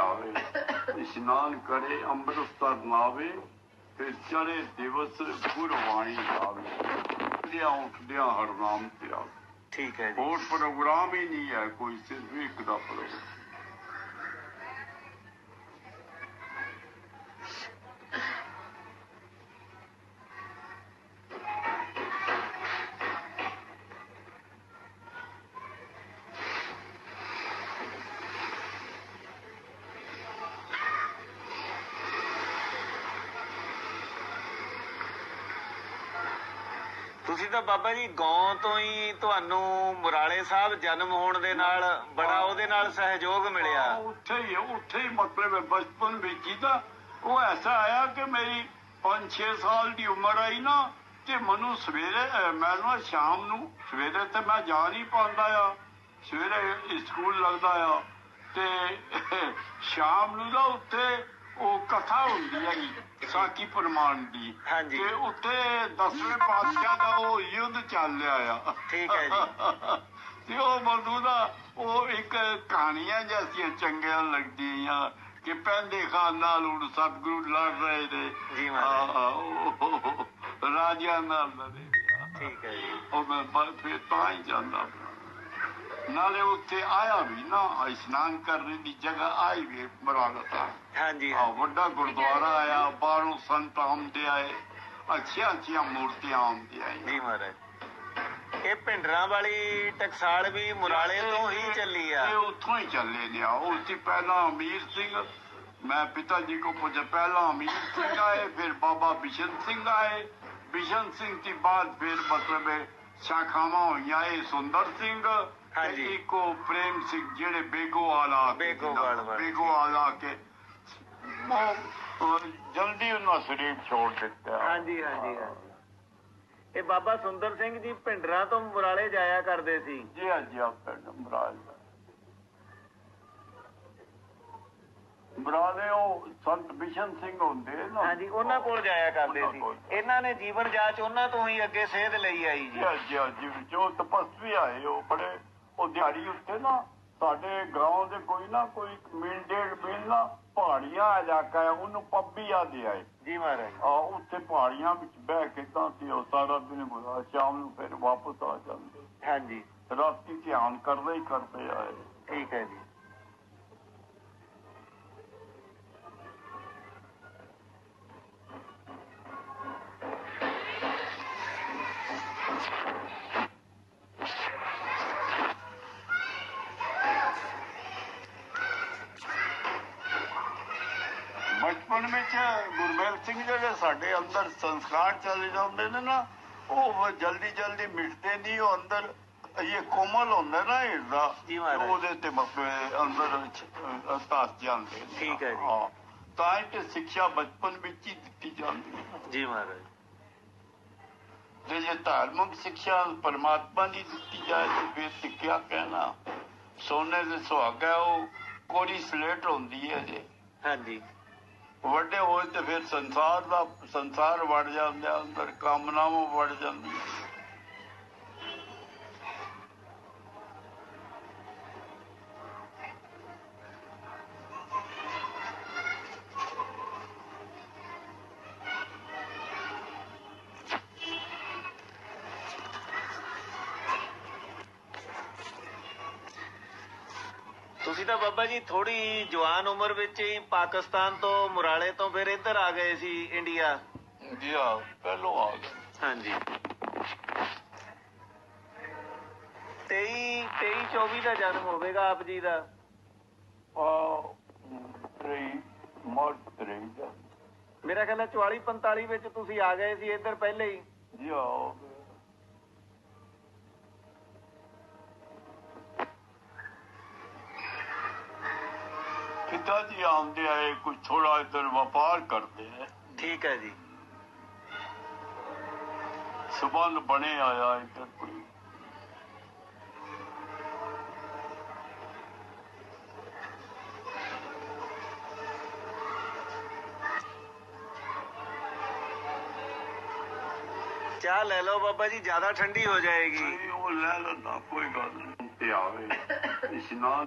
ਆਵੇ। ਇਸ਼ਨਾਨ ਕਰੇ ਅੰਮ੍ਰਿਤਸਰ ਨਾਵੇ ਫਿਰ ਚੜੇ ਦਿਵਸ ਗੁਰਬਾਣੀ ਗਾਵੇ ਲਿਆ ਉੱਠਦਿਆਂ ਹਰਨਾਮ ਤੇ ਆਵੇ। ਠੀਕ ਹੈ ਜੀ। ਹੋਰ ਪ੍ਰੋਗਰਾਮ ਹੀ ਨਹੀਂ ਹੈ ਕੋਈ ਸਿਰਫ ਇੱਕ ਦਾ ਪ੍ਰੋਗਰਾਮ ਤੁਸੀਂ ਤਾਂ ਬਾਬਾ ਜੀ ਗਾਂ ਤੋਂ ਹੀ ਤੁਹਾਨੂੰ ਮੁਰਾਲੇ ਸਾਹਿਬ ਜਨਮ ਹੋਣ ਦੇ ਨਾਲ ਬੜਾ ਉਹਦੇ ਨਾਲ ਸਹਿਯੋਗ ਮਿਲਿਆ। ਉੱਥੇ ਹੀ ਉੱਥੇ ਹੀ ਮਤਲਬ ਬਚਪਨ ਵਿੱਚ ਹੀ ਤਾਂ ਉਹ ਐਸਾ ਆਇਆ ਕਿ ਮੇਰੀ 5-6 ਸਾਲ ਦੀ ਉਮਰ ਆਈ ਨਾ ਤੇ ਮੈਨੂੰ ਸਵੇਰੇ ਮੈਨੂੰ ਸ਼ਾਮ ਨੂੰ ਸਵੇਰੇ ਤੇ ਮੈਂ ਜਾ ਨਹੀਂ ਪਾਉਂਦਾ ਆ। ਸਵੇਰੇ ਸਕੂਲ ਲੱਗਦਾ ਆ ਤੇ ਸ਼ਾਮ ਨੂੰ ਨਾ ਉੱਥੇ ਉਹ ਕਥਾ ਹੁੰਦੀ ਹੈਗੀ ਸਾਕੀ ਪਰਮਾਨ ਦੀ ਹਾਂਜੀ। ਤੇ ਉੱਥੇ ਦਸਵੇਂ ਪਾਤਸ਼ਾਹ ਦਾ ਉਹ ਯੁੱਧ ਚੱਲ ਰਿਹਾ ਆ ਠੀਕ ਹੈ ਜੀ। ਤੇ ਉਹ ਬੰਦੂ ਦਾ ਉਹ ਇੱਕ ਕਹਾਣੀਆਂ ਜਿਹੀਆਂ ਚੰਗੀਆਂ ਲੱਗਦੀਆਂ ਕਿ ਪਹਿਲੇ ਖਾਨ ਨਾਲ ਹੁਣ ਸਤਿਗੁਰੂ ਲੜ ਰਹੇ ਨੇ ਜੀ ਮਹਾਰਾਜ। ਹਾਂ, ਉਹ- ਰਾਜਿਆਂ ਨਾਲ ਲੜੇ ਠੀਕ ਹੈ ਜੀ ਉਹ ਮੈਂ ਬ- ਫਿਰ ਤਾਂ ਹੀ ਜਾਂਦਾ ਪਿਆ। ਨਾਲੇ ਉੱਥੇ ਆਇਆ ਵੀ ਨਾ ਇਸ਼ਨਾਨ ਕਰਨ ਦੀ ਜਗ੍ਹਾ ਆਈ ਵੀ ਮਰਾਲਤਾ ਹਾਂਜੀ ਆ ਵੱਡਾ ਗੁਰਦੁਆਰਾ ਆਇਆ ਬਾਹਰੋਂ ਸੰਤ ਆਉਂਦੇ ਆਏ ਅੱਛੀਆਂ ਅੱਛੀਆਂ ਮੂਰਤੀਆਂ ਆਉਂਦੀਆਂ ਜੀ ਮਹਾਰਾਜ। ਇਹ ਪਿੰਡਰਾਂ ਵਾਲੀ ਟਕਸਾਲ ਵੀ ਮੁਰਾਲੇ ਤੋਂ ਹੀ ਚੱਲੀ ਆ। ਇਹ ਉੱਥੋਂ ਹੀ ਚੱਲੇ ਨੇ ਆ ਸੀ ਪਹਿਲਾਂ ਅਮੀਰ ਸਿੰਘ ਮੈਂ ਪਿਤਾ ਜੀ ਕੋ ਪੁੱਛਿਆ ਪਹਿਲਾਂ ਅਮੀਰ ਸਿੰਘ ਆਏ ਫਿਰ ਬਾਬਾ ਬਿਸ਼ਨ ਸਿੰਘ ਆਏ। ਬਿਸ਼ਨ ਸਿੰਘ ਦੀ ਬਾਅਦ ਫਿਰ ਮਤਲਬ ਸ਼ਾਖਾਵਾਂ ਹੋਈਆਂ ਇਹ ਸੁੰਦਰ ਸਿੰਘ ਹਾਂਜੀ। ਇੱਕੋ ਪ੍ਰੇਮ ਸਿੰਘ ਜਿਹੜੇ ਬੇਗੋਵਾਲ ਆ ਕੇ ਬੇਗੋਵਾਲ ਵਾਲੇ। ਬੇਗੋਵਾਲ ਆ ਕੇ ਉਹ- ਜਲਦੀ ਉਹਨਾਂ ਸਰੀਰ ਛੋੜ ਦਿੱਤਾ। ਹਾਂਜੀ ਹਾਂਜੀ ਹਾਂਜੀ। ਇਹ ਬਾਬਾ ਸੁੰਦਰ ਸਿੰਘ ਜੀ ਪਿੰਡਰਾਂ ਤੋਂ ਮੁਰਾਲੇ ਜਾਇਆ ਕਰਦੇ ਸੀ। ਜੀ ਅੱਜ ਆ ਪਿੰਡ ਮਰਾਜ ਦਾ ਬਰਾਲੇ ਉਹ ਸੰਤ ਬਿਸ਼ਨ ਸਿੰਘ ਹੁੰਦੇ ਨਾ। ਹਾਂਜੀ ਉਹਨਾਂ ਕੋਲ ਜਾਇਆ ਕਰਦੇ ਉਹਨਾਂ ਸੀ। ਕੋਲ। ਇਹਨਾਂ ਨੇ ਜੀਵਨ ਜਾਂਚ ਉਹਨਾਂ ਤੋਂ ਹੀ ਅੱਗੇ ਸੇਧ ਲਈ ਆਈ ਜੀ। ਜੀ ਅੱਜ ਅੱਜ ਜੋ ਤਪਸਵੀ ਆਏ ਉਹ ਬੜੇ ਉਹ ਦਿਹਾੜੀ ਉੱਤੇ ਨਾ ਸਾਡੇ ਗਾਉਂ ਦੇ ਕੋਈ ਨਾ ਕੋਈ ਮੀਲ ਡੇਢ ਮੀਲ ਨਾ ਪਹਾੜੀਆਂ ਇਲਾਕਾ ਹੈ ਉਹਨੂੰ ਪੱਬੀ ਆਦੇ ਆਏ। ਜੀ ਮਹਾਰਾਜ। ਆ ਉੱਥੇ ਪਹਾੜੀਆਂ ਵਿੱਚ ਬਹਿ ਕੇ ਤਾਂ ਸੀ ਉਹ ਸਾਰਾ ਦਿਨ ਗੁਜ਼ਾ ਸ਼ਾਮ ਨੂੰ ਫਿਰ ਵਾਪਸ ਆ ਜਾਂਦੇ। ਹਾਂਜੀ। ਰਾਤੀ ਧਿਆਨ ਕਰਦੇ ਹੀ ਕਰਦੇ ਆਏ। ਠੀਕ ਹੈ ਜੀ। ਬਚਪਨ ਵਿੱਚ ਗੁਰਮੇਲ ਸਿੰਘ ਜਿਹੜੇ ਸਾਡੇ ਅੰਦਰ ਸੰਸਕਾਰ ਚੱਲ ਜਾਂਦੇ ਨੇ ਨਾ ਉਹ ਜਲਦੀ ਜਲਦੀ ਮਿਟਦੇ ਨਹੀਂ ਉਹ ਅੰਦਰ ਇਹ ਕੋਮਲ ਹੁੰਦਾ ਨਾ ਜੀ ਮਹਾਰਾਜ। ਉਹਦੇ ਤੇ ਅੰਦਰ ਧਸ ਜਾਂਦੇ ਠੀਕ ਹੈ ਜੀ। ਹਾਂ ਤਾਂ ਹੀ ਤੇ ਸਿੱਖਿਆ ਬਚਪਨ ਵਿੱਚ ਹੀ ਦਿੱਤੀ ਜਾਂਦੀ ਹੈ। ਜੀ ਮਹਾਰਾਜ। ਤੇ ਜੇ ਧਾਰਮਿਕ ਸਿੱਖਿਆ ਪਰਮਾਤਮਾ ਦੀ ਦਿੱਤੀ ਜਾਏ ਤੇ ਫਿਰ ਸਿੱਖਿਆ ਕਹਿਣਾ। ਸੋਨੇ ਦੇ ਸੁਹਾਗਾ ਉਹ ਕੋਰੀ ਸਲੇਟ ਹੁੰਦੀ ਹੈ ਜੇ। ਹਾਂਜੀ। ਵੱਡੇ ਹੋਏ ਤੇ ਫਿਰ ਸੰਸਾਰ ਦਾ ਸੰਸਾਰ ਵੜ ਜਾਂਦਾ ਅੰਦਰ ਕਾਮਨਾਵਾਂ ਵੜ ਜਾਂਦੀਆਂ। ਤੁਸੀਂ ਤਾਂ ਬਾਬਾ ਜੀ ਥੋੜੀ ਜਵਾਨ ਉਮਰ ਵਿੱਚ ਹੀ ਪਾਕਿਸਤਾਨ ਤੋਂ ਮੁਰਾਲੇ ਤੋਂ ਫਿਰ ਇੱਧਰ ਆ ਗਏ ਸੀ ਇੰਡੀਆ। ਜੀ ਆ ਪਹਿਲੋਂ ਆ ਗਏ। ਹਾਂਜੀ। 23 23 24 ਦਾ ਜਨਮ ਹੋਵੇਗਾ ਆਪ ਜੀ ਦਾ। ਆ ਤਰੀ ਮਾਰਚ ਤਰੀ ਦਾ। ਮੇਰਾ ਖਿਆਲ ਹੈ 44 45 ਵਿੱਚ ਤੁਸੀਂ ਆ ਗਏ ਸੀ ਇੱਧਰ ਪਹਿਲੇ ਹੀ। ਜੀ ਆ ਪਿਤਾ ਜੀ ਆਉਂਦੇ ਆਏ ਕੁਝ ਥੋੜਾ ਇਧਰ ਵਪਾਰ ਕਰਦੇ ਹੈ ਠੀਕ ਹੈ ਜੀ ਸਬੰਧ ਬਣੇ ਆਇਆ ਇੱਧਰ ਕੋਈ ਚਾਹ ਲੈ ਲਓ ਬਾਬਾ ਜੀ ਜ਼ਿਆਦਾ ਠੰਡੀ ਹੋ ਜਾਏਗੀ ਨਹੀਂ, ਉਹ ਲੈ ਲੈਂਦਾ ਕੋਈ ਗੱਲ ਨਹੀਂ ਤੇ ਆਵੇ ਇਸ਼ਨਾਨ